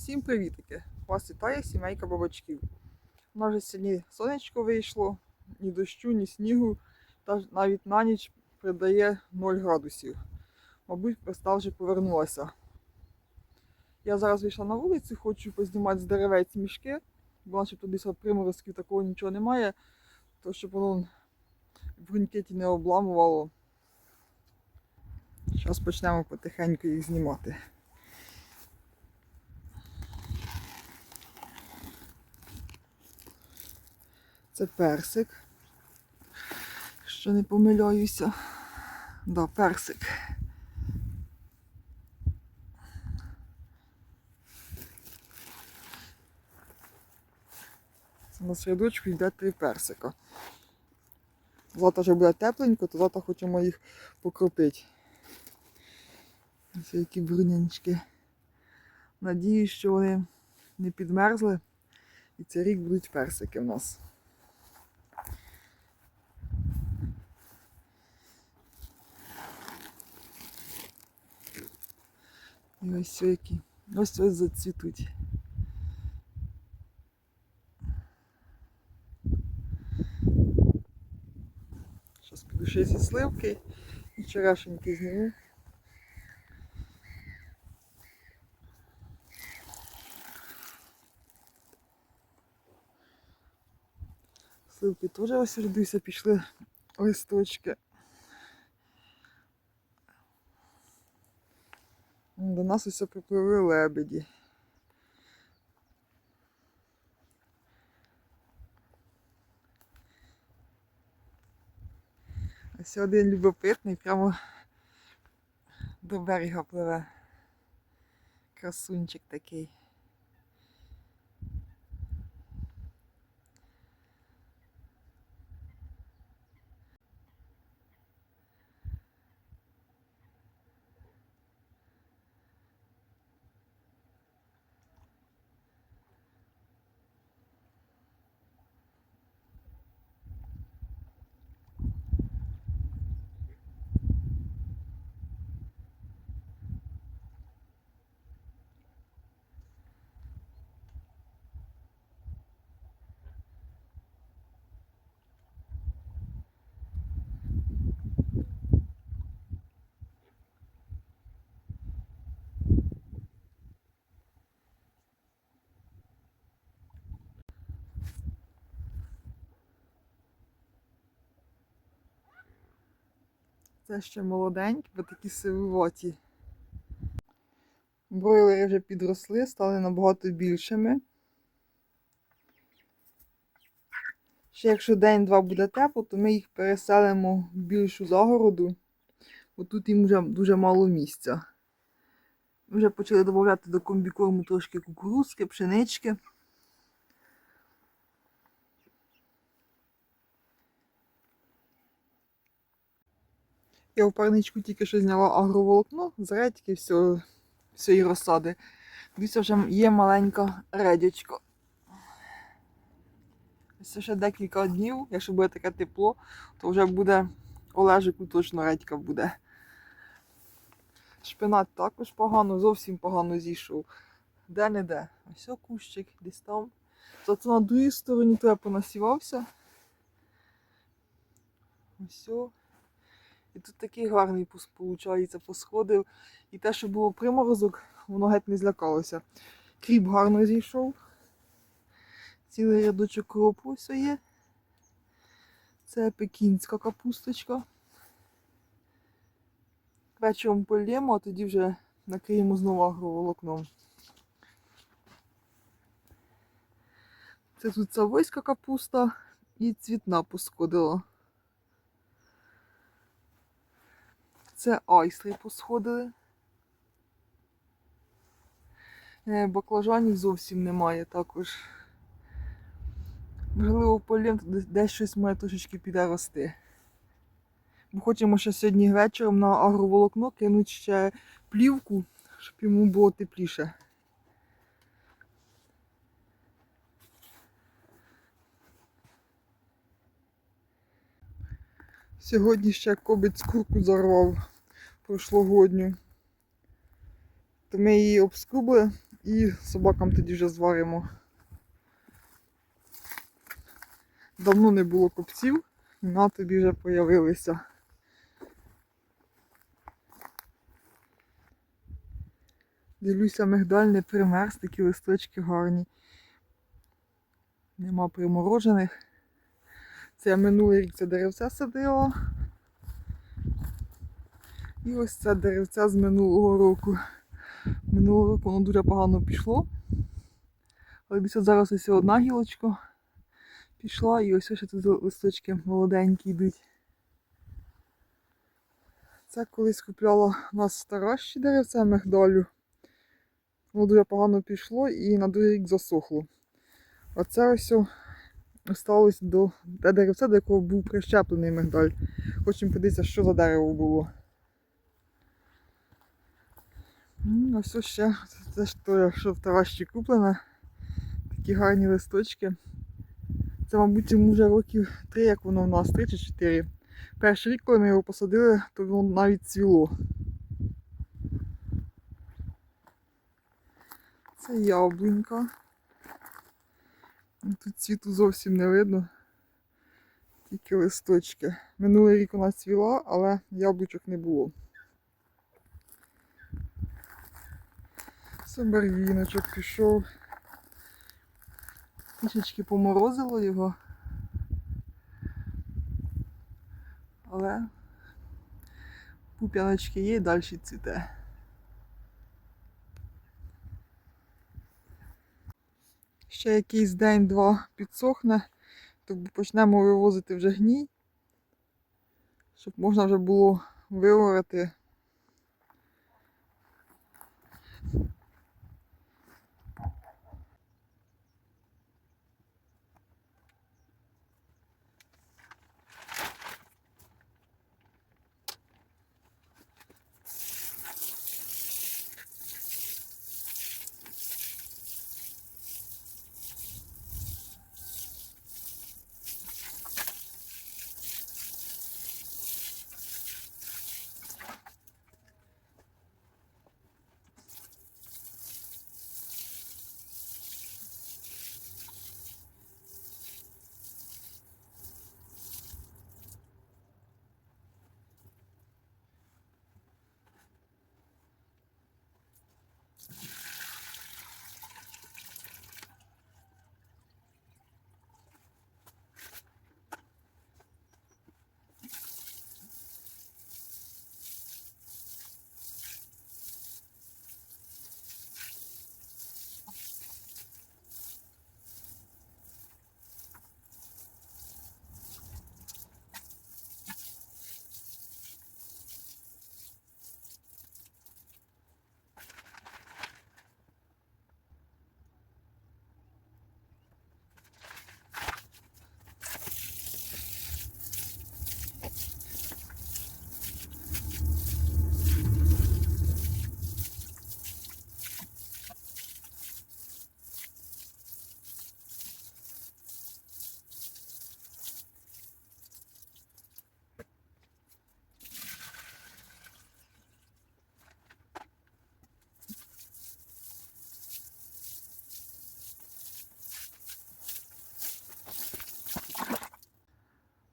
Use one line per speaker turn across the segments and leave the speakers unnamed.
Всім привітики! Вас вітає сімейка бабачків. У нас же сьогодні сонечко вийшло, ні дощу, ні снігу, та навіть на ніч придає 0 градусів. Мабуть, проста вже повернулася. Я зараз вийшла на вулицю, хочу познімати з деревець мішки, бо начебто десь приморозків такого нічого немає, то щоб воно в ґрунтеті не обламувало. Зараз почнемо потихеньку їх знімати. Це персик. Що не помиляюся. Да, персик. Це на середочку йде три персика. Завтра вже буде тепленько, то завтра хочемо їх покропити. Ось які брунянички. Надіюсь, що вони не підмерзли. І цей рік будуть персики в нас. І ось які. Ось ось зацвітуть. Зараз піду ще зі сливки і черешеньки зніму. Сливки теж ось дивлюся, пішли листочки. До нас ось попливли лебеді. Ось один любопитний прямо до берега пливе. Красунчик такий. Це ще молоденькі, бо такі сивоті. Бройлери вже підросли, стали набагато більшими. Ще якщо день-два буде тепло, то ми їх переселимо в більшу загороду, бо тут їм вже дуже мало місця. Ми вже почали додавати до комбікорму трошки кукурузки, пшенички. Я в парничку тільки що зняла агроволокно з редьки всього, всієї розсади. Дивіться, вже є маленька редячка. Ось ще декілька днів, якщо буде таке тепло, то вже буде Олежику точно редька буде. Шпинат також погано, зовсім погано зійшов. Де-не-де. Ось о кущик, десь там. Зато на другій стороні то я понасівався. Ось. І тут такий гарний пуск, виходить, посходив. І те, що було приморозок, воно геть не злякалося. Кріп гарно зійшов. Цілий рядочок кропу ось є. Це пекінська капусточка. Вечором полємо, а тоді вже накриємо знову агроволокном. Це тут савойська капуста і цвітна посходила. Це айсли посходили. Е, Баклажанів зовсім немає також. Можливо, полем десь- щось має трошечки піде рости. Бо хочемо ще сьогодні вечором на агроволокно кинути ще плівку, щоб йому було тепліше. Сьогодні ще кобець курку зарвав прошлогодню. То ми її обскубли, І собакам тоді вже зваримо. Давно не було копців, на тобі вже появилися. Дивлюся, мигдаль не примерз, такі листочки гарні. Нема приморожених. Це минулий рік це деревце садила. І ось це деревце з минулого року. Минулого року воно дуже погано пішло. Але десь зараз ось одна гілочка пішла і ось ще тут листочки молоденькі йдуть. Це колись купляла нас старащі деревце мигдалю. Воно дуже погано пішло і на другий рік засохло. Оце ось осталось до те деревце, до якого був прищеплений мигдаль. Хочемо подивитися, що за дерево було. Ось ще це ж то, що в Таращі куплене. Такі гарні листочки. Це, мабуть, йому вже років три, як воно в нас, три чи чотири. Перший рік, коли ми його посадили, то воно навіть цвіло. Це яблунька. Тут цвіту зовсім не видно. Тільки листочки. Минулий рік вона цвіла, але яблучок не було. Собервіночок пішов. Трішечки поморозило його. Але пуп'яночки є і далі цвіте. Ще якийсь день-два підсохне, то почнемо вивозити вже гній, щоб можна вже було виорати.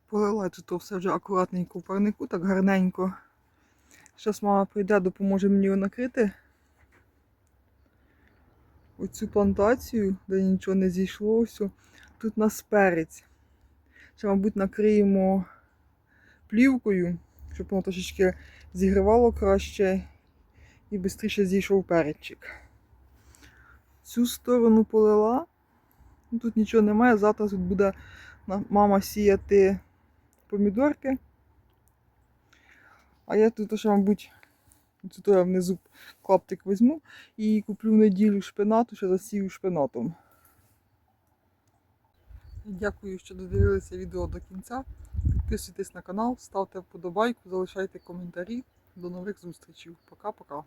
Полила тут все вже акуратненько в парнику, так гарненько. Зараз мама прийде, допоможе мені накрити. Оцю плантацію, де нічого не зійшло. Тут у нас перець. Ще, мабуть, накриємо плівкою, щоб воно трошечки зігрівало краще і швидше зійшов перечик. Цю сторону полила. Тут нічого немає. Завтра тут буде мама сіяти помідорки. А я тут ще, мабуть, тут я внизу клаптик візьму і куплю в неділю шпинату, що засію шпинатом. Дякую, що додивилися відео до кінця. Підписуйтесь на канал, ставте вподобайку, залишайте коментарі. До нових зустрічей. Пока-пока.